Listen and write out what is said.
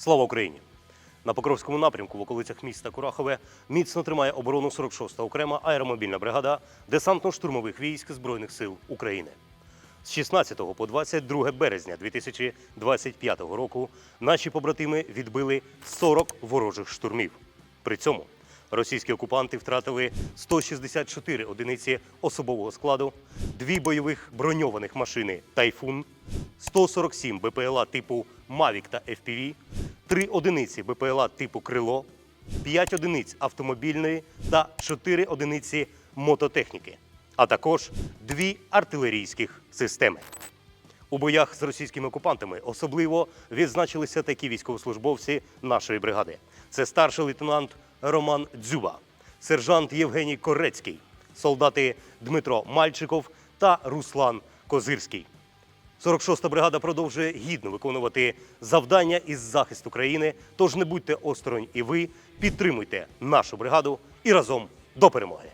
Слава Україні! На Покровському напрямку в околицях міста Курахове міцно тримає оборону 46-та окрема аеромобільна бригада десантно-штурмових військ Збройних сил України. З 16 по 22 березня 2025 року наші побратими відбили 40 ворожих штурмів. При цьому російські окупанти втратили 164 одиниці особового складу, дві бойових броньованих машини Тайфун, 147 БПЛА типу Мавік та ФПВ, 3 одиниці БПЛА типу крило, 5 одиниць автомобільної та 4 одиниці мототехніки, а також дві артилерійських системи. У боях з російськими окупантами особливо відзначилися такі військовослужбовці нашої бригади. Це старший лейтенант Роман Дзюба, сержант Євгеній Корецький, солдати Дмитро Мальчиков та Руслан Козирський. 46-та бригада продовжує гідно виконувати завдання із захисту країни. Тож не будьте осторонь і ви підтримуйте нашу бригаду і разом до перемоги.